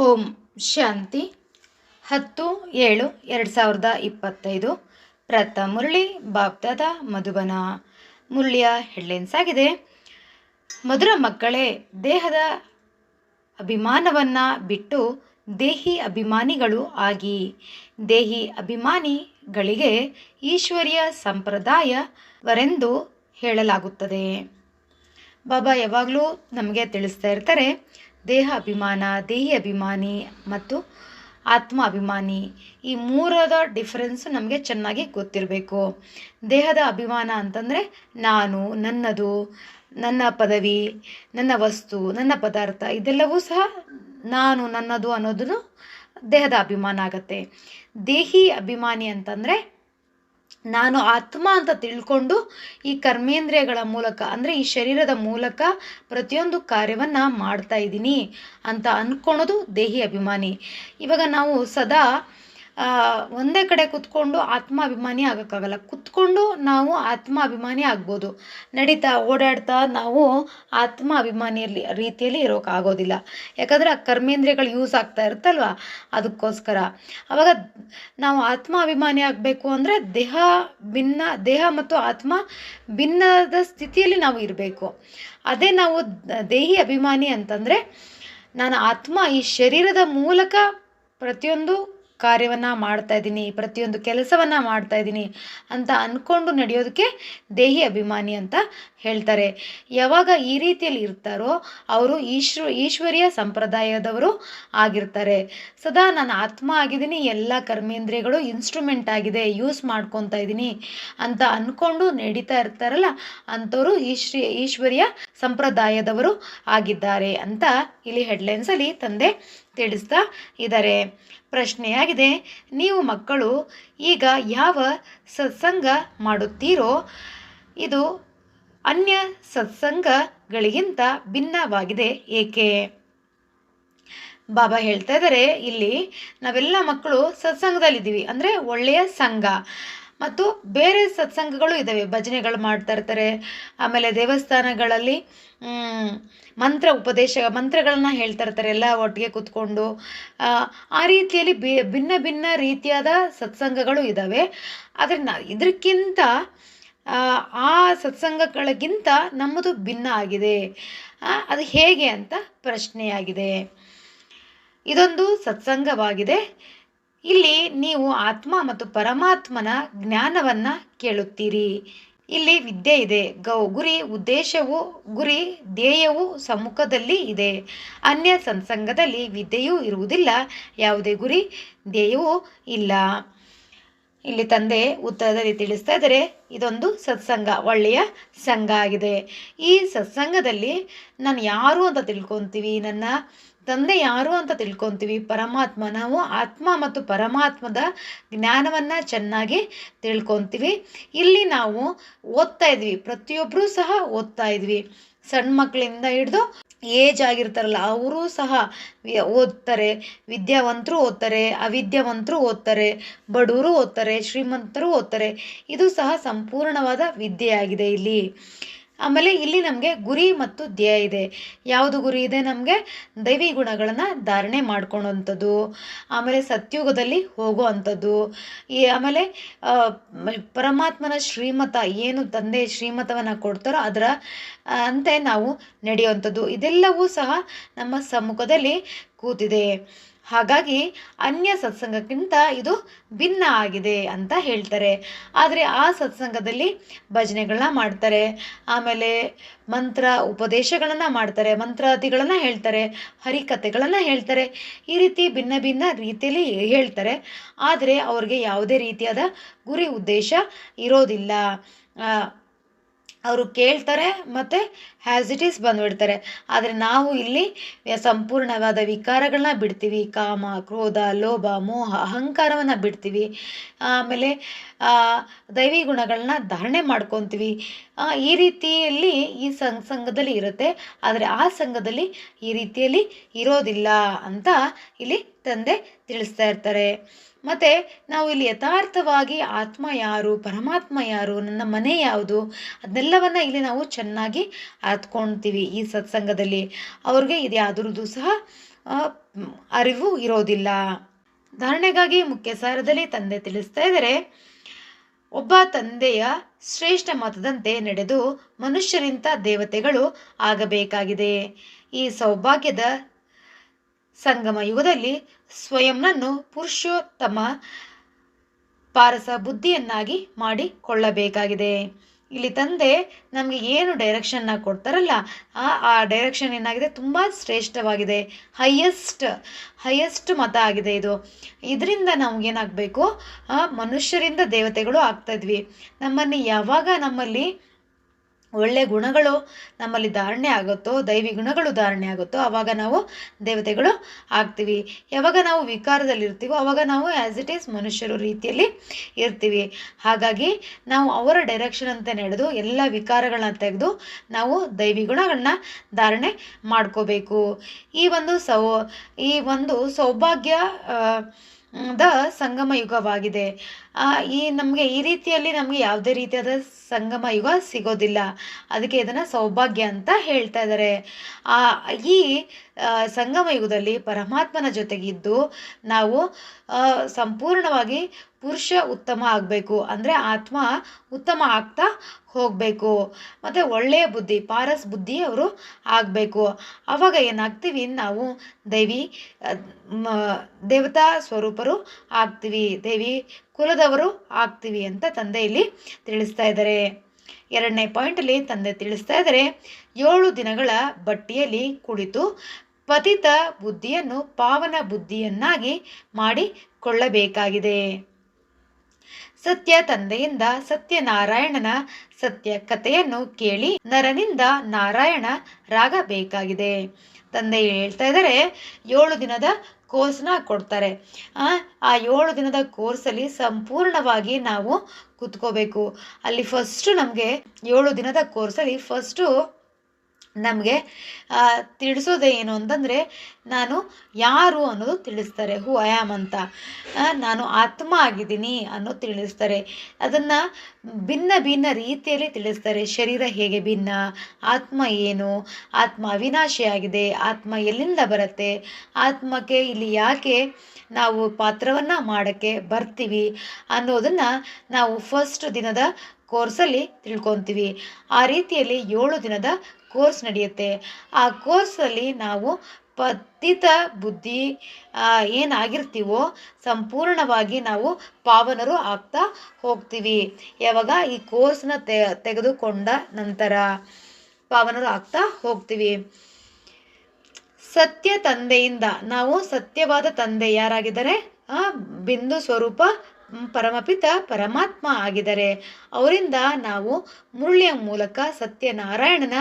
ಓಂ ಶಾಂತಿ. ಹತ್ತು ಏಳು ಎರಡು ಸಾವಿರದ ಇಪ್ಪತ್ತೈದು. ಪ್ರಥ ಮುರಳಿ ಮಧುಬನ. ಮುರಳಿಯ ಹೆಡ್ಲೈನ್ಸ್ ಆಗಿದೆ. ಮಧುರ ಮಕ್ಕಳೇ, ದೇಹದ ಅಭಿಮಾನವನ್ನು ಬಿಟ್ಟು ದೇಹಿ ಅಭಿಮಾನಿಗಳು ಆಗಿ. ದೇಹಿ ಅಭಿಮಾನಿಗಳಿಗೆ ಈಶ್ವರ್ಯ ಸಂಪ್ರದಾಯವರೆಂದು ಹೇಳಲಾಗುತ್ತದೆ. ಬಾಬಾ ಯಾವಾಗಲೂ ನಮಗೆ ತಿಳಿಸ್ತಾ ಇರ್ತಾರೆ ದೇಹ ಅಭಿಮಾನ ದೇಹಿ ಅಭಿಮಾನಿ ಮತ್ತು ಆತ್ಮ ಅಭಿಮಾನಿ ಈ ಮೂರದ ಡಿಫ್ರೆನ್ಸ್ ನಮಗೆ ಚೆನ್ನಾಗಿ ಗೊತ್ತಿರಬೇಕು. ದೇಹದ ಅಭಿಮಾನ ಅಂತಂದರೆ ನಾನು, ನನ್ನದು, ನನ್ನ ಪದವಿ, ನನ್ನ ವಸ್ತು, ನನ್ನ ಪದಾರ್ಥ ಇದೆಲ್ಲವೂ ಸಹ ನಾನು, ನನ್ನದು ಅನ್ನೋದನ್ನು ದೇಹದ ಅಭಿಮಾನ ಆಗತ್ತೆ. ದೇಹಿ ಅಭಿಮಾನಿ ಅಂತಂದರೆ ನಾನು ಆತ್ಮ ಅಂತ ತಿಳ್ಕೊಂಡು ಈ ಕರ್ಮೇಂದ್ರಿಯಗಳ ಮೂಲಕ, ಅಂದರೆ ಈ ಶರೀರದ ಮೂಲಕ ಪ್ರತಿಯೊಂದು ಕಾರ್ಯವನ್ನು ಮಾಡ್ತಾ ಇದ್ದೀನಿ ಅಂತ ಅಂದ್ಕೊಳೋದು ದೇಹಿ ಅಭಿಮಾನಿ. ಇವಾಗ ನಾವು ಸದಾ ಒಂದೇ ಕಡೆ ಕೂತ್ಕೊಂಡು ಆತ್ಮಾಭಿಮಾನಿ ಆಗೋಕ್ಕಾಗಲ್ಲ. ಕೂತ್ಕೊಂಡು ನಾವು ಆತ್ಮಾಭಿಮಾನಿ ಆಗ್ಬೋದು. ನಡೀತಾ, ಓಡಾಡ್ತಾ ನಾವು ಆತ್ಮ ಅಭಿಮಾನಿಯಲ್ಲಿ ರೀತಿಯಲ್ಲಿ ಇರೋಕ್ಕಾಗೋದಿಲ್ಲ ಯಾಕಂದರೆ ಆ ಕರ್ಮೇಂದ್ರಿಯಗಳು ಯೂಸ್ ಆಗ್ತಾ ಇರುತ್ತಲ್ವ? ಅದಕ್ಕೋಸ್ಕರ. ಅವಾಗ ನಾವು ಆತ್ಮ ಅಭಿಮಾನಿ ಆಗಬೇಕು ಅಂದರೆ ದೇಹ ಭಿನ್ನ, ದೇಹ ಮತ್ತು ಆತ್ಮ ಭಿನ್ನದ ಸ್ಥಿತಿಯಲ್ಲಿ ನಾವು ಇರಬೇಕು. ಅದೇ ನಾವು ದೇಹಿ ಅಭಿಮಾನಿ ಅಂತಂದರೆ ನಾನು ಆತ್ಮ ಈ ಶರೀರದ ಮೂಲಕ ಪ್ರತಿಯೊಂದು ಕಾರ್ಯವನ್ನು ಮಾಡ್ತಾ ಇದ್ದೀನಿ, ಪ್ರತಿಯೊಂದು ಕೆಲಸವನ್ನು ಮಾಡ್ತಾ ಇದ್ದೀನಿ ಅಂತ ಅಂದ್ಕೊಂಡು ನಡೆಯೋದಕ್ಕೆ ದೇಹಿ ಅಭಿಮಾನಿ ಅಂತ ಹೇಳ್ತಾರೆ. ಯಾವಾಗ ಈ ರೀತಿಯಲ್ಲಿ ಇರ್ತಾರೋ ಅವರು ಈಶ್ವ, ಈಶ್ವರ್ಯ ಸಂಪ್ರದಾಯದವರು ಆಗಿರ್ತಾರೆ. ಸದಾ ನಾನು ಆತ್ಮ ಆಗಿದ್ದೀನಿ, ಎಲ್ಲ ಕರ್ಮೇಂದ್ರಿಯಗಳು ಇನ್ಸ್ಟ್ರೂಮೆಂಟ್ ಆಗಿದೆ ಯೂಸ್ ಮಾಡ್ಕೊತಾ ಇದ್ದೀನಿ ಅಂತ ಅಂದ್ಕೊಂಡು ನಡೀತಾ ಇರ್ತಾರಲ್ಲ, ಅಂಥವರು ಈಶ್ರೀ, ಈಶ್ವರ್ಯ ಸಂಪ್ರದಾಯದವರು ಆಗಿದ್ದಾರೆ ಅಂತ ಇಲ್ಲಿ ಹೆಡ್ಲೈನ್ಸಲ್ಲಿ ತಂದೆ ತಿಳಿಸ್ತಾ ಇದ್ದಾರೆ. ಪ್ರಶ್ನೆಯಾಗಿದೆ, ನೀವು ಮಕ್ಕಳು ಈಗ ಯಾವ ಸತ್ಸಂಗ ಮಾಡುತ್ತೀರೋ, ಇದು ಅನ್ಯ ಸತ್ಸಂಗಗಳಿಗಿಂತ ಭಿನ್ನವಾಗಿದೆ ಏಕೆ? ಬಾಬಾ ಹೇಳ್ತಾ ಇದ್ದಾರೆ, ಇಲ್ಲಿ ನಾವೆಲ್ಲ ಮಕ್ಕಳು ಸತ್ಸಂಗದಲ್ಲಿದ್ದೀವಿ, ಅಂದರೆ ಒಳ್ಳೆಯ ಸಂಘ. ಮತ್ತು ಬೇರೆ ಸತ್ಸಂಗಗಳು ಇದ್ದಾವೆ ಭಜನೆಗಳು ಮಾಡ್ತಾ ಇರ್ತಾರೆ. ಆಮೇಲೆ ದೇವಸ್ಥಾನಗಳಲ್ಲಿ ಮಂತ್ರ ಉಪದೇಶ, ಮಂತ್ರಗಳನ್ನ ಹೇಳ್ತಾ ಇರ್ತಾರೆ ಎಲ್ಲ ಒಟ್ಟಿಗೆ ಕೂತ್ಕೊಂಡು. ಆ ರೀತಿಯಲ್ಲಿ ಭಿನ್ನ ಭಿನ್ನ ರೀತಿಯಾದ ಸತ್ಸಂಗಗಳು ಇದ್ದಾವೆ ಆದರೆ ಇದಕ್ಕಿಂತ ಆ ಸತ್ಸಂಗಗಳಿಗಿಂತ ನಮ್ಮದು ಭಿನ್ನ ಆಗಿದೆ. ಅದು ಹೇಗೆ ಅಂತ ಪ್ರಶ್ನೆಯಾಗಿದೆ. ಇದೊಂದು ಸತ್ಸಂಗವಾಗಿದೆ. ಇಲ್ಲಿ ನೀವು ಆತ್ಮ ಮತ್ತು ಪರಮಾತ್ಮನ ಜ್ಞಾನವನ್ನ ಕೇಳುತ್ತೀರಿ. ಇಲ್ಲಿ ವಿದ್ಯೆ ಇದೆ. ಗೌ ಗುರಿ ಉದ್ದೇಶವು, ಗುರಿ ಧ್ಯೇಯವು ಸಮ್ಮುಖದಲ್ಲಿ ಇದೆ. ಅನ್ಯ ಸತ್ಸಂಗದಲ್ಲಿ ವಿದ್ಯೆಯೂ ಇರುವುದಿಲ್ಲ. ಯಾವುದೇ ಗುರಿ ಧ್ಯೇಯವೂ ಇಲ್ಲ. ಇಲ್ಲಿ ತಂದೆ ಉತ್ತರದಲ್ಲಿ ತಿಳಿಸ್ತಾ ಇದ್ದಾರೆ, ಇದೊಂದು ಸತ್ಸಂಗ, ಒಳ್ಳೆಯ ಸಂಘ ಆಗಿದೆ. ಈ ಸತ್ಸಂಗದಲ್ಲಿ ನಾನು ಯಾರು ಅಂತ ತಿಳ್ಕೊತೀವಿ? ನನ್ನ ತಂದೆ ಯಾರು ಅಂತ ತಿಳ್ಕೊತೀವಿ. ಪರಮಾತ್ಮ, ನಾವು ಆತ್ಮ ಮತ್ತು ಪರಮಾತ್ಮದ ಜ್ಞಾನವನ್ನು ಚೆನ್ನಾಗಿ ತಿಳ್ಕೊತೀವಿ. ಇಲ್ಲಿ ನಾವು ಓದ್ತಾ ಇದ್ವಿ. ಪ್ರತಿಯೊಬ್ಬರೂ ಸಹ ಓದ್ತಾ ಇದ್ವಿ. ಸಣ್ಣ ಮಕ್ಕಳಿಂದ ಹಿಡಿದು ಏಜ್ ಆಗಿರ್ತಾರಲ್ಲ, ಅವರು ಸಹ ಓದ್ತಾರೆ. ವಿದ್ಯಾವಂತರು ಓದ್ತಾರೆ, ಅವಿದ್ಯಾವಂತರು ಓದ್ತಾರೆ, ಬಡವರು ಓದ್ತಾರೆ, ಶ್ರೀಮಂತರು ಓದ್ತಾರೆ. ಇದು ಸಹ ಸಂಪೂರ್ಣವಾದ ವಿದ್ಯೆಯಾಗಿದೆ ಇಲ್ಲಿ. ಆಮೇಲೆ ಇಲ್ಲಿ ನಮಗೆ ಗುರಿ ಮತ್ತು ಧ್ಯೇಯ ಇದೆ. ಯಾವುದು ಗುರಿ ಇದೆ ನಮಗೆ? ದೈವಿ ಗುಣಗಳನ್ನು ಧಾರಣೆ ಮಾಡ್ಕೊಳ್ಳೋವಂಥದ್ದು ಆಮೇಲೆ ಸತ್ಯುಗದಲ್ಲಿ ಹೋಗುವಂಥದ್ದು. ಈ ಆಮೇಲೆ ಪರಮಾತ್ಮನ ಶ್ರೀಮತ ಏನು ತಂದೆ ಶ್ರೀಮತವನ್ನು ಕೊಡ್ತಾರೋ ಅದರ ಅಂತೆ ನಾವು ನಡೆಯುವಂಥದ್ದು. ಇದೆಲ್ಲವೂ ಸಹ ನಮ್ಮ ಸಮ್ಮುಖದಲ್ಲಿ ಕೂತಿದೆ. ಹಾಗಾಗಿ ಅನ್ಯ ಸತ್ಸಂಗಕ್ಕಿಂತ ಇದು ಭಿನ್ನ ಆಗಿದೆ ಅಂತ ಹೇಳ್ತಾರೆ. ಆದರೆ ಆ ಸತ್ಸಂಗದಲ್ಲಿ ಭಜನೆಗಳನ್ನ ಮಾಡ್ತಾರೆ. ಆಮೇಲೆ ಮಂತ್ರ ಉಪದೇಶಗಳನ್ನು ಮಾಡ್ತಾರೆ, ಮಂತ್ರಾದಿಗಳನ್ನು ಹೇಳ್ತಾರೆ, ಹರಿಕಥೆಗಳನ್ನು ಹೇಳ್ತಾರೆ. ಈ ರೀತಿ ಭಿನ್ನ ಭಿನ್ನ ರೀತಿಯಲ್ಲಿ ಹೇಳ್ತಾರೆ. ಆದರೆ ಅವ್ರಿಗೆ ಯಾವುದೇ ರೀತಿಯಾದ ಗುರಿ ಉದ್ದೇಶ ಇರೋದಿಲ್ಲ. ಅವರು ಕೇಳ್ತಾರೆ ಮತ್ತು ಹ್ಯಾಸ್ ಇಟ್ ಈಸ್ ಬಂದುಬಿಡ್ತಾರೆ. ಆದರೆ ನಾವು ಇಲ್ಲಿ ಸಂಪೂರ್ಣವಾದ ವಿಕಾರಗಳನ್ನ ಬಿಡ್ತೀವಿ. ಕಾಮ, ಕ್ರೋಧ, ಲೋಭ, ಮೋಹ, ಅಹಂಕಾರವನ್ನು ಬಿಡ್ತೀವಿ. ಆಮೇಲೆ ದೈವಿ ಗುಣಗಳನ್ನ ಧಾರಣೆ ಮಾಡ್ಕೊತೀವಿ. ಈ ರೀತಿಯಲ್ಲಿ ಈ ಸಂಘ ಸಂಘದಲ್ಲಿ ಇರುತ್ತೆ. ಆದರೆ ಆ ಸಂಘದಲ್ಲಿ ಈ ರೀತಿಯಲ್ಲಿ ಇರೋದಿಲ್ಲ ಅಂತ ಇಲ್ಲಿ ತಂದೆ ತಿಳಿಸ್ತಾ ಇರ್ತಾರೆ. ಮತ್ತು ನಾವು ಇಲ್ಲಿ ಯಥಾರ್ಥವಾಗಿ ಆತ್ಮ ಯಾರು, ಪರಮಾತ್ಮ ಯಾರು, ನನ್ನ ಮನೆ ಯಾವುದು ಅದನ್ನೆಲ್ಲವನ್ನು ಇಲ್ಲಿ ನಾವು ಚೆನ್ನಾಗಿ ಅರ್ತ್ಕೊಳ್ತೀವಿ ಈ ಸತ್ಸಂಗದಲ್ಲಿ. ಅವ್ರಿಗೆ ಇದು ಯಾವುದ್ರದ್ದು ಸಹ ಅರಿವು ಇರೋದಿಲ್ಲ. ಧಾರಣೆಗಾಗಿ ಮುಖ್ಯ ಸಾರದಲ್ಲಿ ತಂದೆ ತಿಳಿಸ್ತಾ ಇದ್ದಾರೆ ಒಬ್ಬ ತಂದೆಯ ಶ್ರೇಷ್ಠ ಮತದಂತೆ ನಡೆದು ಮನುಷ್ಯರಿಂತ ದೇವತೆಗಳು ಆಗಬೇಕಾಗಿದೆ. ಈ ಸೌಭಾಗ್ಯದ ಸಂಗಮ ಯುಗದಲ್ಲಿ ಸ್ವಯಂನನ್ನು ಪುರುಷೋತ್ತಮ ಪಾರಸ ಬುದ್ಧಿಯನ್ನಾಗಿ ಮಾಡಿಕೊಳ್ಳಬೇಕಾಗಿದೆ. ಇಲ್ಲಿ ತಂದೆ ನಮಗೆ ಏನು ಡೈರೆಕ್ಷನ್ನ ಕೊಡ್ತಾರಲ್ಲ, ಆ ಆ ಡೈರೆಕ್ಷನ್ ಏನಾಗಿದೆ? ತುಂಬ ಶ್ರೇಷ್ಠವಾಗಿದೆ. ಹೈಯೆಸ್ಟ್ ಹೈಯೆಸ್ಟ್ ಮತ ಆಗಿದೆ ಇದು. ಇದರಿಂದ ನಮಗೇನಾಗಬೇಕು ಮನುಷ್ಯರಿಂದ ದೇವತೆಗಳು ಆಗ್ತಾಯಿದ್ವಿ ನಮ್ಮನ್ನು ಯಾವಾಗ ನಮ್ಮಲ್ಲಿ ಒಳ್ಳೆ ಗುಣಗಳು ನಮ್ಮಲ್ಲಿ ಧಾರಣೆ ಆಗುತ್ತೋ, ದೈವಿ ಗುಣಗಳು ಧಾರಣೆ ಆಗುತ್ತೋ ಆವಾಗ ನಾವು ದೇವತೆಗಳು ಆಗ್ತೀವಿ. ಯಾವಾಗ ನಾವು ವಿಕಾರದಲ್ಲಿರ್ತೀವೋ ಆವಾಗ ನಾವು ಆ್ಯಸ್ ಇಟ್ ಈಸ್ ಮನುಷ್ಯರು ರೀತಿಯಲ್ಲಿ ಇರ್ತೀವಿ. ಹಾಗಾಗಿ ನಾವು ಅವರ ಡೈರೆಕ್ಷನ್ ಅಂತ ನಡೆದು, ಎಲ್ಲ ವಿಕಾರಗಳನ್ನ ತೆಗೆದು ನಾವು ದೈವಿ ಗುಣಗಳನ್ನ ಧಾರಣೆ ಮಾಡ್ಕೋಬೇಕು. ಈ ಒಂದು ಸೌ, ಈ ಒಂದು ಸೌಭಾಗ್ಯ ದ ಸಂಗಮ ಯುಗವಾಗಿದೆ ಈ ನಮಗೆ ಈ ರೀತಿಯಲ್ಲಿ ನಮಗೆ ಯಾವುದೇ ರೀತಿಯಾದ ಸಂಗಮ ಯುಗ ಸಿಗೋದಿಲ್ಲ. ಅದಕ್ಕೆ ಇದನ್ನು ಸೌಭಾಗ್ಯ ಅಂತ ಹೇಳ್ತಾ ಇದ್ದಾರೆ ಆ, ಈ ಸಂಗಮ ಯುಗದಲ್ಲಿ ಪರಮಾತ್ಮನ ಜೊತೆಗಿದ್ದು ನಾವು ಸಂಪೂರ್ಣವಾಗಿ ಪುರುಷ ಉತ್ತಮ ಆಗಬೇಕು. ಅಂದರೆ ಆತ್ಮ ಉತ್ತಮ ಆಗ್ತಾ ಹೋಗಬೇಕು. ಮತ್ತು ಒಳ್ಳೆಯ ಬುದ್ಧಿ, ಪಾರಸ್ ಬುದ್ಧಿ ಅವರು ಆಗಬೇಕು. ಆವಾಗ ಏನಾಗ್ತೀವಿ? ನಾವು ದೇವಿ ದೇವತಾ ಸ್ವರೂಪರು ಆಗ್ತೀವಿ. ದೇವಿ ಕುಲದವರು ಆಗ್ತೀವಿ ಅಂತ ತಂದೆ ಇಲ್ಲಿ ತಿಳಿಸ್ತಾ ಇದ್ದಾರೆ. ಎರಡನೇ ಪಾಯಿಂಟಲ್ಲಿ ತಂದೆ ತಿಳಿಸ್ತಾ ಇದ್ದಾರೆ, ಏಳು ದಿನಗಳ ಬಟ್ಟಿಯಲ್ಲಿ ಕುಳಿತು ಪತಿತ ಬುದ್ಧಿಯನ್ನು ಪಾವನ ಬುದ್ಧಿಯನ್ನಾಗಿ ಮಾಡಿಕೊಳ್ಳಬೇಕಾಗಿದೆ. ಸತ್ಯ ತಂದೆಯಿಂದ ಸತ್ಯನಾರಾಯಣನ ಸತ್ಯ ಕಥೆಯನ್ನು ಕೇಳಿ ನರನಿಂದ ನಾರಾಯಣ ರಾಗಬೇಕಾಗಿದೆ ತಂದೆ ಹೇಳ್ತಾ ಇದ್ದಾರೆ, ಏಳು ದಿನದ ಕೋರ್ಸ್ನ ಕೊಡ್ತಾರೆ. ಆ ಏಳು ದಿನದ ಕೋರ್ಸಲ್ಲಿ ಸಂಪೂರ್ಣವಾಗಿ ನಾವು ಕುತ್ಕೋಬೇಕು. ಅಲ್ಲಿ ಫಸ್ಟು ನಮಗೆ ಏಳು ದಿನದ ಕೋರ್ಸಲ್ಲಿ ಫಸ್ಟು ನಮಗೆ ತಿಳಿಸೋದೇ ಏನು ಅಂತಂದರೆ, ನಾನು ಯಾರು ಅನ್ನೋದು ತಿಳಿಸ್ತಾರೆ ಹೂ ಐ ಆಮ್ ಅಂತ. ನಾನು ಆತ್ಮ ಆಗಿದ್ದೀನಿ ಅನ್ನೋದು ತಿಳಿಸ್ತಾರೆ. ಅದನ್ನು ಭಿನ್ನ ಭಿನ್ನ ರೀತಿಯಲ್ಲಿ ತಿಳಿಸ್ತಾರೆ. ಶರೀರ ಹೇಗೆ ಭಿನ್ನ, ಆತ್ಮ ಏನು, ಆತ್ಮ ಅವಿನಾಶಿಯಾಗಿದೆ ಆತ್ಮ ಎಲ್ಲಿಂದ ಬರುತ್ತೆ, ಆತ್ಮಕ್ಕೆ ಇಲ್ಲಿ ಯಾಕೆ ನಾವು ಪಾತ್ರವನ್ನು ಮಾಡೋಕ್ಕೆ ಬರ್ತೀವಿ ಅನ್ನೋದನ್ನು ನಾವು ಫಸ್ಟ್ ದಿನದ ಕೋರ್ಸಲ್ಲಿ ತಿಳ್ಕೊತೀವಿ. ಆ ರೀತಿಯಲ್ಲಿ ಏಳು ದಿನದ ಕೋರ್ಸ್ ನಡೆಯುತ್ತೆ. ಆ ಕೋರ್ಸಲ್ಲಿ ನಾವು ಪತಿತ ಬುದ್ಧಿ ಏನಾಗಿರ್ತೀವೋ ಸಂಪೂರ್ಣವಾಗಿ ನಾವು ಪಾವನರು ಆಗ್ತಾ ಹೋಗ್ತೀವಿ. ಯಾವಾಗ ಈ ಕೋರ್ಸ್ನ ತೆಗೆದುಕೊಂಡ ನಂತರ ಪಾವನರು ಆಗ್ತಾ ಹೋಗ್ತೀವಿ. ಸತ್ಯ ತಂದೆಯಿಂದ, ನಾವು ಸತ್ಯವಾದ ತಂದೆ ಯಾರಾಗಿದ್ದಾರೆ? ಆ, ಬಿಂದು ಸ್ವರೂಪ ಪರಮಪಿತ ಪರಮಾತ್ಮ ಆಗಿದ್ದಾರೆ ಅವರಿಂದ ನಾವು ಮುರುಳಿಯ ಮೂಲಕ ಸತ್ಯನಾರಾಯಣನ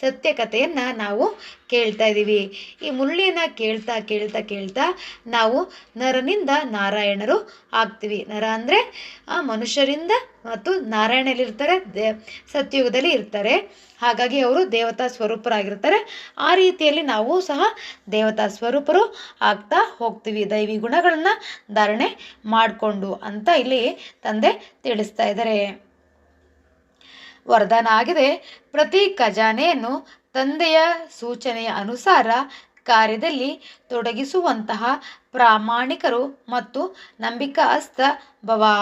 ಸತ್ಯ ಕಥೆಯನ್ನು ನಾವು ಕೇಳ್ತಾ ಇದ್ದೀವಿ. ಈ ಮುರುಳಿಯನ್ನು ಕೇಳ್ತಾ ಕೇಳ್ತಾ ಕೇಳ್ತಾ ನಾವು ನರನಿಂದ ನಾರಾಯಣರು ಆಗ್ತೀವಿ. ನರ ಅಂದರೆ ಮನುಷ್ಯರಿಂದ ಮತ್ತು ನಾರಾಯಣಲ್ಲಿರ್ತಾರೆ ದೇ ಸತ್ಯುಗದಲ್ಲಿ ಇರ್ತಾರೆ. ಹಾಗಾಗಿ ಅವರು ದೇವತಾ ಸ್ವರೂಪರಾಗಿರ್ತಾರೆ. ಆ ರೀತಿಯಲ್ಲಿ ನಾವು ಸಹ ದೇವತಾ ಸ್ವರೂಪರು ಆಗ್ತಾ ಹೋಗ್ತೀವಿ. ದೈವಿ ಗುಣಗಳನ್ನ ಧಾರಣೆ ಮಾಡಿಕೊಂಡು ಅಂತ ಇಲ್ಲಿ ತಂದೆ ತಿಳಿಸ್ತಾ ಇದ್ದಾರೆ. ವರದಾನ ಆಗಿದೆ, ಪ್ರತಿ ಖಜಾನೆಯನ್ನು ತಂದೆಯ ಸೂಚನೆಯ ಅನುಸಾರ ಕಾರ್ಯದಲ್ಲಿ ತೊಡಗಿಸುವಂತಹ ಪ್ರಾಮಾಣಿಕರು ಮತ್ತು ನಂಬಿಕಾಸ್ತ ಬವಾ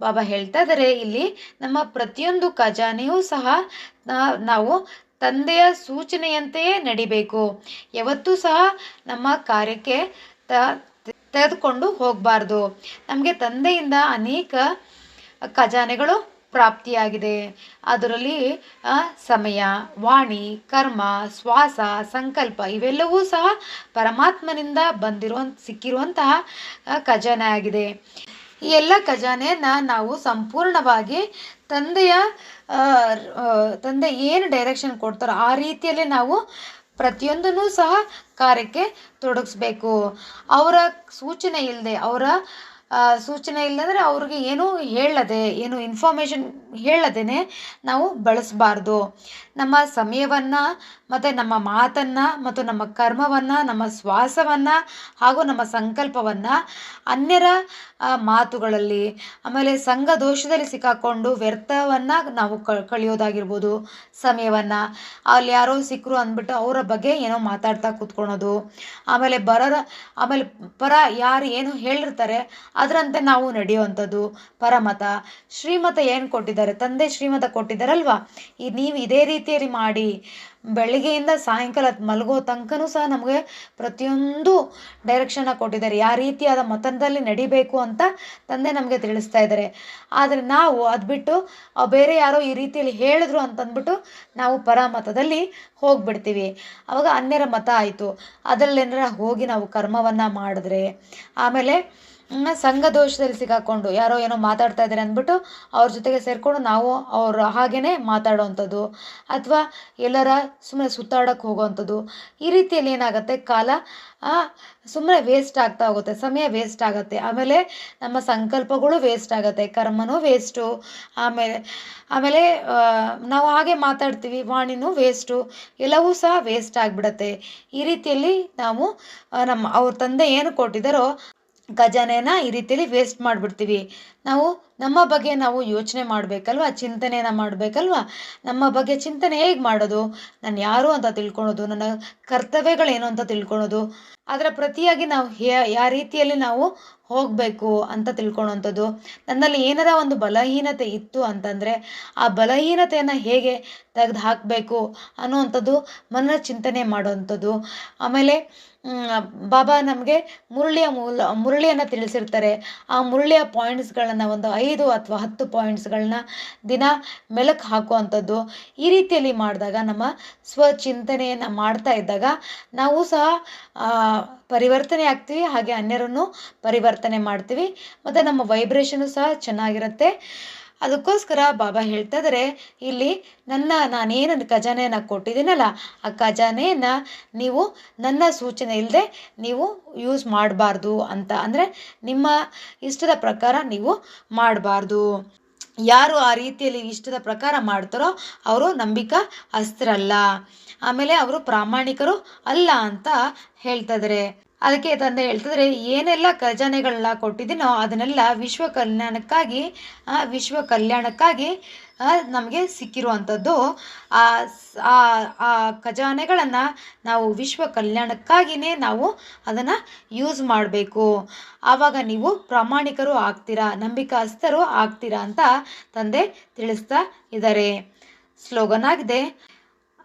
ಬಾಬಾ ಹೇಳ್ತಾ ಇದ್ದಾರೆ, ಇಲ್ಲಿ ನಮ್ಮ ಪ್ರತಿಯೊಂದು ಖಜಾನೆಯೂ ಸಹ ನಾವು ತಂದೆಯ ಸೂಚನೆಯಂತೆಯೇ ನಡಿಬೇಕು. ಯಾವತ್ತೂ ಸಹ ನಮ್ಮ ಕಾರ್ಯಕ್ಕೆ ತ, ತೆಗೆದುಕೊಂಡು ಹೋಗಬಾರ್ದು. ನಮಗೆ ತಂದೆಯಿಂದ ಅನೇಕ ಖಜಾನೆಗಳು ಪ್ರಾಪ್ತಿಯಾಗಿದೆ. ಅದರಲ್ಲಿ ಸಮಯ, ವಾಣಿ, ಕರ್ಮ, ಶ್ವಾಸ, ಸಂಕಲ್ಪ ಇವೆಲ್ಲವೂ ಸಹ ಪರಮಾತ್ಮನಿಂದ ಬಂದಿರುವ, ಸಿಕ್ಕಿರುವಂತಹ ಖಜಾನೆ ಆಗಿದೆ ಈ ಎಲ್ಲ ಖಜಾನೆಯನ್ನು ನಾವು ಸಂಪೂರ್ಣವಾಗಿ ತಂದೆಯ ತಂದೆ ಏನು ಡೈರೆಕ್ಷನ್ ಕೊಡ್ತಾರೋ ಆ ರೀತಿಯಲ್ಲಿ ನಾವು ಪ್ರತಿಯೊಂದನ್ನು ಸಹ ಕಾರ್ಯಕ್ಕೆ ತೊಡಗಿಸ್ಬೇಕು. ಅವರ ಸೂಚನೆ ಇಲ್ಲದೆ ಅವರ ಸೂಚನೆ ಇಲ್ಲಂದರೆ ಅವ್ರಿಗೆ ಏನೂ ಹೇಳದೆ ಏನು ಇನ್ಫಾರ್ಮೇಷನ್ ಹೇಳದೇನೆ ನಾವು ಬಳಸಬಾರ್ದು. ನಮ್ಮ ಸಮಯವನ್ನು ಮತ್ತು ನಮ್ಮ ಮಾತನ್ನು ಮತ್ತು ನಮ್ಮ ಕರ್ಮವನ್ನು, ನಮ್ಮ ಶ್ವಾಸವನ್ನು ಹಾಗೂ ನಮ್ಮ ಸಂಕಲ್ಪವನ್ನು ಅನ್ಯರ ಮಾತುಗಳಲ್ಲಿ, ಆಮೇಲೆ ಸಂಘ ದೋಷದಲ್ಲಿ ಸಿಕ್ಕಾಕೊಂಡು ವ್ಯರ್ಥವನ್ನು ನಾವು ಕಳೆಯೋದಾಗಿರ್ಬೋದು ಸಮಯವನ್ನು. ಅಲ್ಲಿ ಯಾರೋ ಸಿಕ್ಕರು ಅಂದ್ಬಿಟ್ಟು ಅವರ ಬಗ್ಗೆ ಏನೋ ಮಾತಾಡ್ತಾ ಕೂತ್ಕೊಳೋದು. ಆಮೇಲೆ ಬರರ, ಆಮೇಲೆ ಪರ ಯಾರು ಏನು ಹೇಳಿರ್ತಾರೆ ಅದರಂತೆ ನಾವು ನಡೆಯುವಂಥದ್ದು. ಪರಮತ. ಶ್ರೀಮತ ಏನು ಕೊಟ್ಟಿದ್ದಾರೆ? ತಂದೆ ಶ್ರೀಮಂತ ಕೊಟ್ಟಿದ್ದಾರಲ್ವಾ? ಈ ನೀವು ಇದೇ ರೀತಿಯಲ್ಲಿ ಮಾಡಿ, ಬೆಳಗ್ಗೆಯಿಂದ ಸಾಯಂಕಾಲ ಮಲಗೋ ತನಕನೂ ಸಹ ನಮಗೆ ಪ್ರತಿಯೊಂದು ಡೈರೆಕ್ಷನ್ನ ಕೊಟ್ಟಿದ್ದಾರೆ. ಯಾವ ರೀತಿಯಾದ ಮತದಲ್ಲಿ ನಡಿಬೇಕು ಅಂತ ತಂದೆ ನಮಗೆ ತಿಳಿಸ್ತಾ ಇದ್ದಾರೆ. ಆದರೆ ನಾವು ಅದು ಬಿಟ್ಟು ಬೇರೆ ಯಾರೋ ಈ ರೀತಿಯಲ್ಲಿ ಹೇಳಿದ್ರು ಅಂತಂದ್ಬಿಟ್ಟು ನಾವು ಪರಮತದಲ್ಲಿ ಹೋಗ್ಬಿಡ್ತೀವಿ. ಅವಾಗ ಅನ್ಯರ ಮತ ಆಯಿತು. ಅದರಲ್ಲೇನಾರ ಹೋಗಿ ನಾವು ಕರ್ಮವನ್ನು ಮಾಡಿದ್ರೆ, ಆಮೇಲೆ ಸಂಘ ದೋಷದಲ್ಲಿ ಸಿಕ್ಕಾಕೊಂಡು ಯಾರೋ ಏನೋ ಮಾತಾಡ್ತಾ ಇದ್ದಾರೆ ಅಂದ್ಬಿಟ್ಟು ಅವ್ರ ಜೊತೆಗೆ ಸೇರಿಕೊಂಡು ನಾವು ಅವ್ರ ಹಾಗೇನೆ ಮಾತಾಡೋವಂಥದ್ದು ಅಥವಾ ಎಲ್ಲರ ಸುಮ್ಮನೆ ಸುತ್ತಾಡೋಕ್ಕೆ ಹೋಗೋವಂಥದ್ದು ಈ ರೀತಿಯಲ್ಲಿ ಏನಾಗುತ್ತೆ? ಕಾಲ ಸುಮ್ಮನೆ ವೇಸ್ಟ್ ಆಗ್ತಾ ಹೋಗುತ್ತೆ. ಸಮಯ ವೇಸ್ಟ್ ಆಗುತ್ತೆ. ಆಮೇಲೆ ನಮ್ಮ ಸಂಕಲ್ಪಗಳು ವೇಸ್ಟ್ ಆಗುತ್ತೆ. ಕರ್ಮನೂ ವೇಸ್ಟು ಆಮೇಲೆ ಆಮೇಲೆ ನಾವು ಹಾಗೆ ಮಾತಾಡ್ತೀವಿ. ವಾಣಿನೂ ವೇಸ್ಟು ಎಲ್ಲವೂ ಸಹ ವೇಸ್ಟ್ ಆಗಿಬಿಡತ್ತೆ. ಈ ರೀತಿಯಲ್ಲಿ ನಾವು ನಮ್ಮ, ಅವ್ರ ತಂದೆ ಏನು ಕೊಟ್ಟಿದ್ದಾರೋ ಖಜಾನೆನ ಈ ರೀತಿಯಲ್ಲಿ ವೇಸ್ಟ್ ಮಾಡಿಬಿಡ್ತೀವಿ. ನಾವು ನಮ್ಮ ಬಗ್ಗೆ ನಾವು ಯೋಚನೆ ಮಾಡಬೇಕಲ್ವಾ? ಚಿಂತನೆಯನ್ನು ಮಾಡಬೇಕಲ್ವಾ? ನಮ್ಮ ಬಗ್ಗೆ ಚಿಂತನೆ ಹೇಗೆ ಮಾಡೋದು? ನಾನು ಯಾರು ಅಂತ ತಿಳ್ಕೊಳೋದು? ನನ್ನ ಕರ್ತವ್ಯಗಳೇನು ಅಂತ ತಿಳ್ಕೊಳೋದು? ಅದರ ಪ್ರತಿಯಾಗಿ ನಾವು ಯಾವ ರೀತಿಯಲ್ಲಿ ನಾವು ಹೋಗಬೇಕು ಅಂತ ತಿಳ್ಕೊಳೋವಂಥದ್ದು ನನ್ನಲ್ಲಿ ಏನಾರ ಒಂದು ಬಲಹೀನತೆ ಇತ್ತು ಅಂತಂದರೆ ಆ ಬಲಹೀನತೆಯನ್ನು ಹೇಗೆ ತೆಗೆದು ಹಾಕಬೇಕು ಅನ್ನುವಂಥದ್ದು ಮನ ಚಿಂತನೆ ಮಾಡುವಂಥದ್ದು ಆಮೇಲೆ ಬಾಬಾ ನಮಗೆ ಮುರಳಿಯ ಮೂಲ, ಮುರಳಿಯನ್ನು ತಿಳಿಸಿರ್ತಾರೆ. ಆ ಮುರಳಿಯ ಪಾಯಿಂಟ್ಸ್ಗಳನ್ನು ಒಂದು ಐದು ಅಥವಾ ಹತ್ತು ಪಾಯಿಂಟ್ಸ್ಗಳನ್ನ ದಿನ ಮೆಲುಕು ಹಾಕುವಂಥದ್ದು ಈ ರೀತಿಯಲ್ಲಿ ಮಾಡಿದಾಗ ನಮ್ಮ ಸ್ವಚಿಂತನೆಯನ್ನು ಮಾಡ್ತಾ ಇದ್ದಾಗ ನಾವು ಸಹ ಪರಿವರ್ತನೆ ಆಗ್ತೀವಿ. ಹಾಗೆ ಅನ್ಯರನ್ನು ಪರಿವರ್ತನೆ ಮಾಡ್ತೀವಿ. ಮತ್ತು ನಮ್ಮ ವೈಬ್ರೇಷನು ಸಹ ಚೆನ್ನಾಗಿರುತ್ತೆ. ಅದಕ್ಕೋಸ್ಕರ ಬಾಬಾ ಹೇಳ್ತಾದರೆ ಇಲ್ಲಿ ನನ್ನ, ನಾನೇನು ಖಜಾನೆಯನ್ನು ಕೊಟ್ಟಿದ್ದೀನಲ್ಲ, ಆ ಖಜಾನೆಯನ್ನು ನೀವು ನನ್ನ ಸೂಚನೆ ಇಲ್ಲದೆ ನೀವು ಯೂಸ್ ಮಾಡಬಾರ್ದು ಅಂತ. ಅಂದರೆ ನಿಮ್ಮ ಇಷ್ಟದ ಪ್ರಕಾರ ನೀವು ಮಾಡಬಾರ್ದು. ಯಾರು ಆ ರೀತಿಯಲ್ಲಿ ಇಷ್ಟದ ಪ್ರಕಾರ ಮಾಡ್ತಾರೋ ಅವರು ನಂಬಿಕಾ ಅಸ್ತ್ರಲ್ಲ. ಆಮೇಲೆ ಅವರು ಪ್ರಾಮಾಣಿಕರು ಅಲ್ಲ ಅಂತ ಹೇಳ್ತಾ ಇದ್ದಾರೆ ಅದಕ್ಕೆ ತಂದೆ ಹೇಳ್ತಿದ್ರೆ, ಏನೆಲ್ಲ ಖಜಾನೆಗಳನ್ನ ಕೊಟ್ಟಿದ್ದೀನೋ ಅದನ್ನೆಲ್ಲ ವಿಶ್ವ ಕಲ್ಯಾಣಕ್ಕಾಗಿ ವಿಶ್ವ ಕಲ್ಯಾಣಕ್ಕಾಗಿ ನಮಗೆ ಸಿಕ್ಕಿರುವಂಥದ್ದು. ಆ ಖಜಾನೆಗಳನ್ನು ನಾವು ವಿಶ್ವ ಕಲ್ಯಾಣಕ್ಕಾಗಿಯೇ ನಾವು ಅದನ್ನು ಯೂಸ್ ಮಾಡಬೇಕು. ಆವಾಗ ನೀವು ಪ್ರಾಮಾಣಿಕರು ಆಗ್ತೀರಾ, ನಂಬಿಕಾಸ್ತರು ಆಗ್ತೀರಾ ಅಂತ ತಂದೆ ತಿಳಿಸ್ತಾ ಇದ್ದಾರೆ. ಸ್ಲೋಗನ್ ಆಗಿದೆ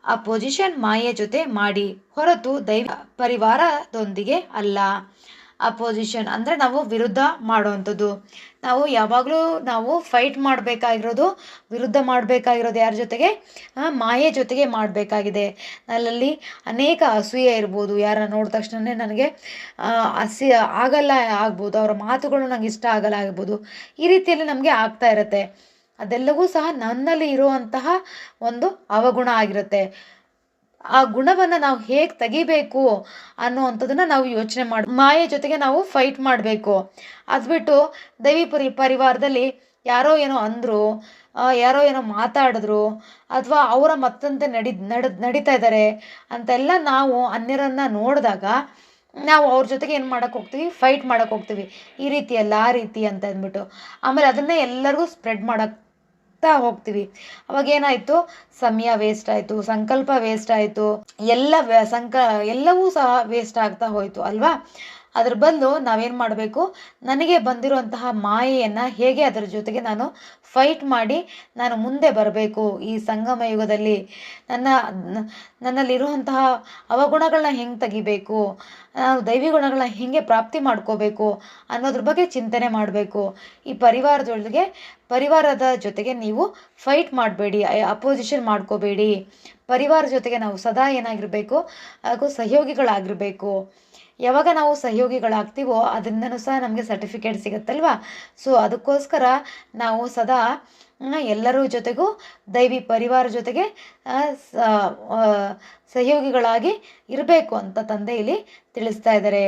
ಅಪೋಸಿಷನ್ ಮಾಯೆ ಜೊತೆ ಮಾಡಿ ಹೊರತು ದೈವ ಪರಿವಾರದೊಂದಿಗೆ ಅಲ್ಲ. ಅಪೋಸಿಷನ್ ಅಂದರೆ ನಾವು ವಿರುದ್ಧ ಮಾಡುವಂಥದ್ದು. ನಾವು ಯಾವಾಗಲೂ ನಾವು ಫೈಟ್ ಮಾಡಬೇಕಾಗಿರೋದು ವಿರುದ್ಧ ಮಾಡಬೇಕಾಗಿರೋದು ಯಾರ ಜೊತೆಗೆ? ಆ, ಮಾಯೆ ಜೊತೆಗೆ ಮಾಡಬೇಕಾಗಿದೆ. ನನ್ನಲ್ಲಿ ಅನೇಕ ಅಸೂಯೆ ಇರ್ಬೋದು. ಯಾರ ನೋಡಿದ ತಕ್ಷಣವೇ ನನಗೆ ಹಸಿ ಆಗಲ್ಲ ಆಗ್ಬೋದು. ಅವರ ಮಾತುಗಳು ನನಗೆ ಇಷ್ಟ ಆಗಲ್ಲ ಆಗ್ಬೋದು. ಈ ರೀತಿಯಲ್ಲಿ ನಮಗೆ ಆಗ್ತಾ ಇರುತ್ತೆ. ಅದೆಲ್ಲವೂ ಸಹ ನನ್ನಲ್ಲಿ ಇರುವಂತಹ ಒಂದು ಅವಗುಣ ಆಗಿರುತ್ತೆ. ಆ ಗುಣವನ್ನು ನಾವು ಹೇಗೆ ತೆಗಿಬೇಕು ಅನ್ನುವಂಥದ್ದನ್ನು ನಾವು ಯೋಚನೆ ಮಾಡಿ, ಮಾಯೆ ಜೊತೆಗೆ ನಾವು ಫೈಟ್ ಮಾಡಬೇಕು. ಅದು ಬಿಟ್ಟು ಪರಿವಾರದಲ್ಲಿ ಯಾರೋ ಏನೋ ಅಂದರು ಯಾರೋ ಏನೋ ಮಾತಾಡಿದ್ರು, ಅಥವಾ ಅವರ ಮತ್ತಂತೆ ನಡಿ ನಡ ನಡೀತಾ ಇದ್ದಾರೆ ಅಂತೆಲ್ಲ ನಾವು ಅನ್ಯರನ್ನು ನೋಡಿದಾಗ ನಾವು ಅವ್ರ ಜೊತೆಗೆ ಏನು ಮಾಡೋಕ್ಕೆ ಹೋಗ್ತೀವಿ? ಫೈಟ್ ಮಾಡೋಕ್ಕೆ ಹೋಗ್ತೀವಿ. ಈ ರೀತಿ ಆ ರೀತಿ ಅಂತ ಅಂದ್ಬಿಟ್ಟು. ಆಮೇಲೆ ಅದನ್ನೇ ಎಲ್ಲರಿಗೂ ಸ್ಪ್ರೆಡ್ ಮಾಡೋಕ್ಕೆ ಹೋಗ್ತೀವಿ. ಅವಾಗ ಏನಾಯ್ತು? ಸಮಯ ವೇಸ್ಟ್ ಆಯಿತು, ಸಂಕಲ್ಪ ವೇಸ್ಟ್ ಆಯಿತು. ಎಲ್ಲ ಸಂಕ ಎಲ್ಲವೂ ಸಹ ವೇಸ್ಟ್ ಆಗ್ತಾ ಹೋಯಿತು ಅಲ್ವಾ? ಅದ್ರ ಬದಲು ನಾವೇನು ಮಾಡಬೇಕು? ನನಗೆ ಬಂದಿರುವಂತಹ ಮಾಯೆಯನ್ನು ಹೇಗೆ ಅದರ ಜೊತೆಗೆ ನಾನು ಫೈಟ್ ಮಾಡಿ ನಾನು ಮುಂದೆ ಬರಬೇಕು ಈ ಸಂಗಮ ಯುಗದಲ್ಲಿ? ನನ್ನ, ನನ್ನಲ್ಲಿರುವಂತಹ ಅವಗುಣಗಳನ್ನ ಹೆಂಗೆ ತೆಗಿಬೇಕು? ನಾವು ದೈವಿ ಗುಣಗಳನ್ನ ಹೇಗೆ ಪ್ರಾಪ್ತಿ ಮಾಡ್ಕೋಬೇಕು ಅನ್ನೋದ್ರ ಬಗ್ಗೆ ಚಿಂತನೆ ಮಾಡಬೇಕು. ಈ ಪರಿವಾರದೊಳಗೆ, ಪರಿವಾರದ ಜೊತೆಗೆ ನೀವು ಫೈಟ್ ಮಾಡಬೇಡಿ ಅಪೋಸಿಷನ್ ಮಾಡ್ಕೋಬೇಡಿ. ಪರಿವಾರ ಜೊತೆಗೆ ನಾವು ಸದಾ ಏನಾಗಿರಬೇಕು, ಹಾಗೂ ಸಹಯೋಗಿಗಳಾಗಿರಬೇಕು. ಯಾವಾಗ ನಾವು ಸಹಯೋಗಿಗಳಾಗ್ತೀವೋ ಅದರಿಂದನೂ ಸಹ ನಮಗೆ ಸರ್ಟಿಫಿಕೇಟ್ ಸಿಗುತ್ತಲ್ವಾ? ಸೊ, ಅದಕ್ಕೋಸ್ಕರ ನಾವು ಸದಾ ಎಲ್ಲರೂ ಜೊತೆಗೂ ದೈವಿ ಪರಿವಾರ ಜೊತೆಗೆ ಸಹಯೋಗಿಗಳಾಗಿ ಇರಬೇಕು ಅಂತ ತಂದೆ ಇಲ್ಲಿ ತಿಳಿಸ್ತಾ ಇದ್ದಾರೆ.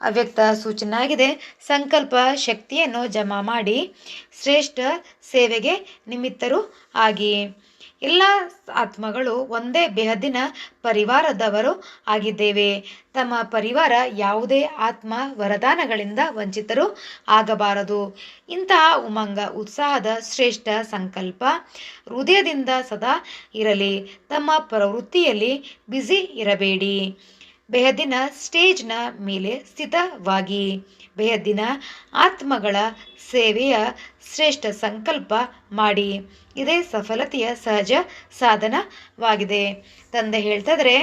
ಅವ್ಯಕ್ತ ಸೂಚನೆ ಆಗಿದೆ ಸಂಕಲ್ಪ ಶಕ್ತಿಯನ್ನು ಜಮಾ ಮಾಡಿ ಶ್ರೇಷ್ಠ ಸೇವೆಗೆ ನಿಮಿತ್ತರು ಆಗಿ. ಎಲ್ಲ ಆತ್ಮಗಳು ಒಂದೇ ಬೆಹದಿನ ಪರಿವಾರದವರು ಆಗಿದ್ದೇವೆ. ತಮ್ಮ ಪರಿವಾರ ಯಾವುದೇ ಆತ್ಮ ವರದಾನಗಳಿಂದ ವಂಚಿತರು ಆಗಬಾರದು. ಇಂತಹ ಉಮಂಗ, ಉತ್ಸಾಹದ ಶ್ರೇಷ್ಠ ಸಂಕಲ್ಪ ಹೃದಯದಿಂದ ಸದಾ ಇರಲಿ. ತಮ್ಮ ಪ್ರವೃತ್ತಿಯಲ್ಲಿ ಬ್ಯುಸಿ ಇರಬೇಡಿ. ಬೆಹದಿನ ಸ್ಟೇಜ್ನ ಮೇಲೆ ಸ್ಥಿತವಾಗಿ. ಬೆಹದಿನ ಆತ್ಮಗಳ ಸೇವೆಯ ಶ್ರೇಷ್ಠ ಸಂಕಲ್ಪ ಮಾಡಿ. ಇದೇ ಸಫಲತೆಯ ಸಹಜ ಸಾಧನವಾಗಿದೆ. ತಂದೆ ಹೇಳ್ತಾ ಇದ್ರೆ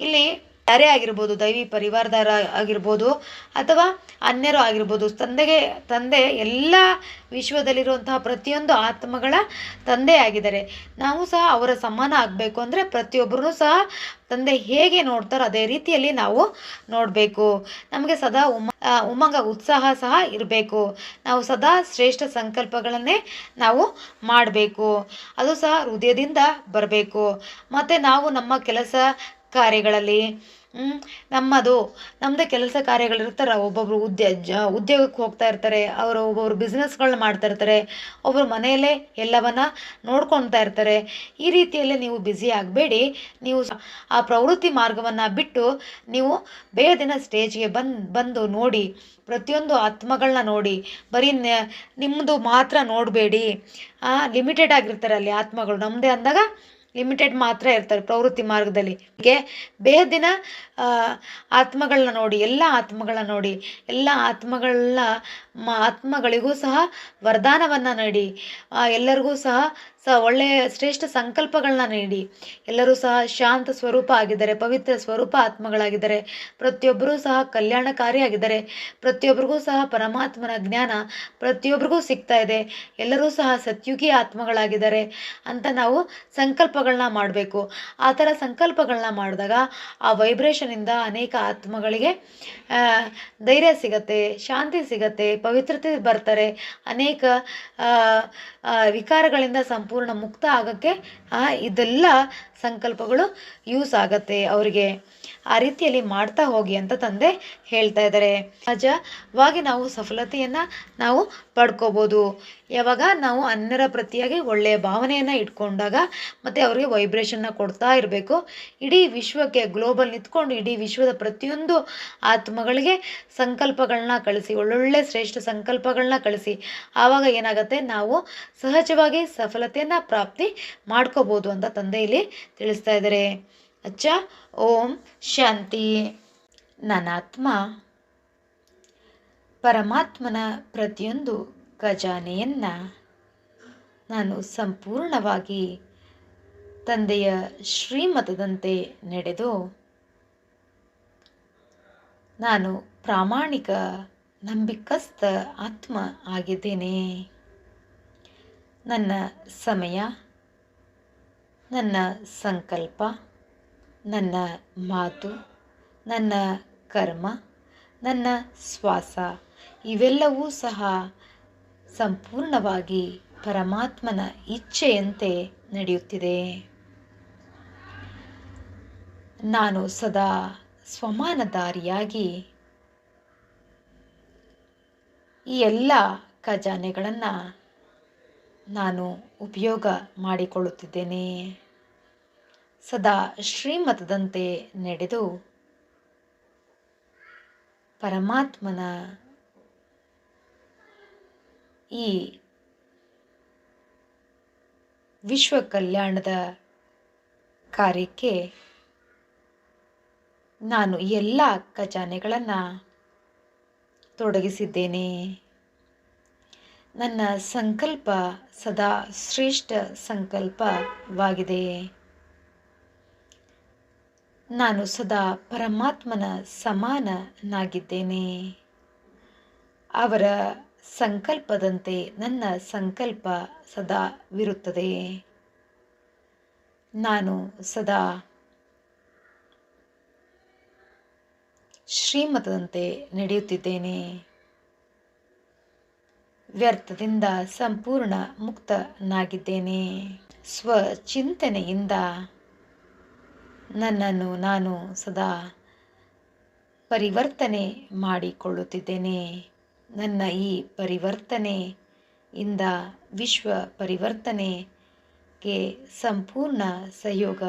ಇಲ್ಲಿ ಯಾರೇ ಆಗಿರ್ಬೋದು, ದೈವಿ ಪರಿವಾರದಾರ ಆಗಿರ್ಬೋದು, ಅಥವಾ ಅನ್ಯರು ಆಗಿರ್ಬೋದು, ತಂದೆಗೆ, ತಂದೆ ಎಲ್ಲ ವಿಶ್ವದಲ್ಲಿರುವಂತಹ ಪ್ರತಿಯೊಂದು ಆತ್ಮಗಳ ತಂದೆ ಆಗಿದ್ದಾರೆ. ನಾವು ಸಹ ಅವರ ಸಮಾನ ಆಗಬೇಕು ಅಂದರೆ ಪ್ರತಿಯೊಬ್ಬರೂ ಸಹ ತಂದೆ ಹೇಗೆ ನೋಡ್ತಾರೋ ಅದೇ ರೀತಿಯಲ್ಲಿ ನಾವು ನೋಡಬೇಕು. ನಮಗೆ ಸದಾ ಉಮ ಉಮಂಗ, ಉತ್ಸಾಹ ಸಹ ಇರಬೇಕು. ನಾವು ಸದಾ ಶ್ರೇಷ್ಠ ಸಂಕಲ್ಪಗಳನ್ನೇ ನಾವು ಮಾಡಬೇಕು. ಅದು ಸಹ ಹೃದಯದಿಂದ ಬರಬೇಕು. ಮತ್ತು ನಾವು ನಮ್ಮ ಕೆಲಸ ಕಾರ್ಯಗಳಲ್ಲಿ ನಮ್ಮದು ನಮ್ಮದೇ ಕೆಲಸ ಕಾರ್ಯಗಳಿರ್ತಾರೆ ಒಬ್ಬೊಬ್ಬರು ಉದ್ಯ, ಜ, ಉದ್ಯೋಗಕ್ಕೆ ಹೋಗ್ತಾ ಇರ್ತಾರೆ. ಅವರು ಒಬ್ಬೊಬ್ರು ಬಿಸ್ನೆಸ್ಗಳನ್ನ ಮಾಡ್ತಾ ಇರ್ತಾರೆ. ಒಬ್ಬರು ಮನೆಯಲ್ಲೇ ಎಲ್ಲವನ್ನ ನೋಡ್ಕೊಳ್ತಾ ಇರ್ತಾರೆ. ಈ ರೀತಿಯಲ್ಲಿ ನೀವು ಬ್ಯುಸಿ ಆಗಬೇಡಿ. ನೀವು ಆ ಪ್ರವೃತ್ತಿ ಮಾರ್ಗವನ್ನು ಬಿಟ್ಟು ನೀವು ಬೇರೆ ದಿನ ಸ್ಟೇಜ್ಗೆ ಬಂದು ಬಂದು ನೋಡಿ, ಪ್ರತಿಯೊಂದು ಆತ್ಮಗಳನ್ನ ನೋಡಿ. ಬರೀ ನಿಮ್ಮದು ಮಾತ್ರ ನೋಡಬೇಡಿ. ಲಿಮಿಟೆಡ್ ಆಗಿರ್ತಾರೆ ಅಲ್ಲಿ ಆತ್ಮಗಳು. ನಮ್ಮದೇ ಅಂದಾಗ ಲಿಮಿಟೆಡ್ ಮಾತ್ರ ಇರ್ತಾರೆ ಪ್ರವೃತ್ತಿ ಮಾರ್ಗದಲ್ಲಿ. ಬೇಹದಿನ ದಿನ ಆತ್ಮಗಳನ್ನ ನೋಡಿ ಎಲ್ಲ ಆತ್ಮಗಳನ್ನ ನೋಡಿ ಎಲ್ಲ ಆತ್ಮಗಳನ್ನ ಆತ್ಮಗಳಿಗೂ ಸಹ ವರದಾನವನ್ನು ನೀಡಿ ಎಲ್ಲರಿಗೂ ಸಹ ಸ ಒಳ್ಳೆಯ ಶ್ರೇಷ್ಠ ಸಂಕಲ್ಪಗಳನ್ನ ನೀಡಿ. ಎಲ್ಲರೂ ಸಹ ಶಾಂತ ಸ್ವರೂಪ ಆಗಿದ್ದಾರೆ, ಪವಿತ್ರ ಸ್ವರೂಪ ಆತ್ಮಗಳಾಗಿದ್ದಾರೆ. ಪ್ರತಿಯೊಬ್ಬರೂ ಸಹ ಕಲ್ಯಾಣಕಾರಿಯಾಗಿದ್ದಾರೆ ಪ್ರತಿಯೊಬ್ಬರಿಗೂ ಸಹ ಪರಮಾತ್ಮನ ಜ್ಞಾನ ಪ್ರತಿಯೊಬ್ಬರಿಗೂ ಸಿಗ್ತಾ ಇದೆ. ಎಲ್ಲರೂ ಸಹ ಸತ್ಯುಗಿ ಆತ್ಮಗಳಾಗಿದ್ದಾರೆ ಅಂತ ನಾವು ಸಂಕಲ್ಪಗಳನ್ನ ಮಾಡಬೇಕು. ಆ ಥರ ಸಂಕಲ್ಪಗಳನ್ನ ಮಾಡಿದಾಗ ಆ ವೈಬ್ರೇಷನಿಂದ ಅನೇಕ ಆತ್ಮಗಳಿಗೆ ಧೈರ್ಯ ಸಿಗತ್ತೆ, ಶಾಂತಿ ಸಿಗತ್ತೆ ಪವಿತ್ರತೆ ಬರ್ತಾರೆ. ಅನೇಕ ವಿಕಾರಗಳಿಂದ ಸಂಪೂರ್ಣ ಮುಕ್ತ ಆಗೋಕ್ಕೆ ಇದೆಲ್ಲ ಸಂಕಲ್ಪಗಳು ಯೂಸ್ ಆಗತ್ತೆ. ಅವರಿಗೆ ಆ ರೀತಿಯಲ್ಲಿ ಮಾಡ್ತಾ ಹೋಗಿ ಅಂತ ತಂದೆ ಹೇಳ್ತಾ ಇದ್ದಾರೆ. ಸಹಜವಾಗಿ ನಾವು ಸಫಲತೆಯನ್ನು ನಾವು ಪಡ್ಕೋಬೋದು. ಯಾವಾಗ ನಾವು ಅನ್ಯರ ಪ್ರತಿಯಾಗಿ ಒಳ್ಳೆಯ ಭಾವನೆಯನ್ನು ಇಟ್ಕೊಂಡಾಗ ಮತ್ತು ಅವರಿಗೆ ವೈಬ್ರೇಷನ್ನ ಕೊಡ್ತಾ ಇರಬೇಕು. ಇಡೀ ವಿಶ್ವಕ್ಕೆ ಗ್ಲೋಬಲ್ ನಿಂತ್ಕೊಂಡು ಇಡೀ ವಿಶ್ವದ ಪ್ರತಿಯೊಂದು ಆತ್ಮಗಳಿಗೆ ಸಂಕಲ್ಪಗಳನ್ನ ಕಳಿಸಿ, ಒಳ್ಳೊಳ್ಳೆ ಶ್ರೇಷ್ಠ ಸಂಕಲ್ಪಗಳನ್ನ ಕಳಿಸಿ, ಆವಾಗ ಏನಾಗುತ್ತೆ ನಾವು ಸಹಜವಾಗಿ ಸಫಲತೆಯನ್ನು ಪ್ರಾಪ್ತಿ ಮಾಡ್ಕೋಬೋದು ಅಂತ ತಂದೆ ಇಲ್ಲಿ ತಿಳಿಸ್ತಾ ಇದ್ದಾರೆ. ಅಚ್ಚ, ಓಂ ಶಾಂತಿ. ನನಾತ್ಮ. ಪರಮಾತ್ಮನ ಪ್ರತಿಯೊಂದು ಖಜಾನೆಯನ್ನು ನಾನು ಸಂಪೂರ್ಣವಾಗಿ ತಂದೆಯ ಶ್ರೀಮತದಂತೆ ನಡೆದು ನಾನು ಪ್ರಾಮಾಣಿಕ ನಂಬಿಕಸ್ಥ ಆತ್ಮ ಆಗಿದ್ದೇನೆ. ನನ್ನ ಸಮಯ, ನನ್ನ ಸಂಕಲ್ಪ, ನನ್ನ ಮಾತು, ನನ್ನ ಕರ್ಮ, ನನ್ನ ಶ್ವಾಸ ಇವೆಲ್ಲವೂ ಸಹ ಸಂಪೂರ್ಣವಾಗಿ ಪರಮಾತ್ಮನ ಇಚ್ಛೆಯಂತೆ ನಡೆಯುತ್ತಿದೆ. ನಾನು ಸದಾ ಸ್ವಮಾನದಾರಿಯಾಗಿ ಈ ಎಲ್ಲ ಖಜಾನೆಗಳನ್ನು ನಾನು ಉಪಯೋಗ ಮಾಡಿಕೊಳ್ಳುತ್ತಿದ್ದೇನೆ. ಸದಾ ಶ್ರೀಮತದಂತೆ ನಡೆದು ಪರಮಾತ್ಮನ ಈ ವಿಶ್ವ ಕಲ್ಯಾಣದ ಕಾರ್ಯಕ್ಕೆ ನಾನು ಎಲ್ಲ ಖಜಾನೆಗಳನ್ನು ತೊಡಗಿಸಿದ್ದೇನೆ. ನನ್ನ ಸಂಕಲ್ಪ ಸದಾ ಶ್ರೇಷ್ಠ ಸಂಕಲ್ಪವಾಗಿದೆ. ನಾನು ಸದಾ ಪರಮಾತ್ಮನ ಸಮಾನನಾಗಿದ್ದೇನೆ. ಅವರ ಸಂಕಲ್ಪದಂತೆ ನನ್ನ ಸಂಕಲ್ಪ ಸದಾ ವಿರುತ್ತದೆ. ನಾನು ಸದಾ ಶ್ರೀಮತದಂತೆ ನಡೆಯುತ್ತಿದ್ದೇನೆ. ವ್ಯರ್ಥದಿಂದ ಸಂಪೂರ್ಣ ಮುಕ್ತನಾಗಿದ್ದೇನೆ. ಸ್ವಚಿಂತನೆಯಿಂದ ನನ್ನನ್ನು ನಾನು ಸದಾ ಪರಿವರ್ತನೆ ಮಾಡಿಕೊಳ್ಳುತ್ತಿದ್ದೇನೆ. ನನ್ನ ಈ ಪರಿವರ್ತನೆ ಇಂದ ವಿಶ್ವ ಪರಿವರ್ತನೆ ಗೆ ಸಂಪೂರ್ಣ ಸಹಯೋಗ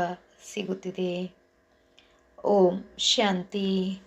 ಸಿಗುತ್ತಿದೆ. ಓಂ ಶಾಂತಿ.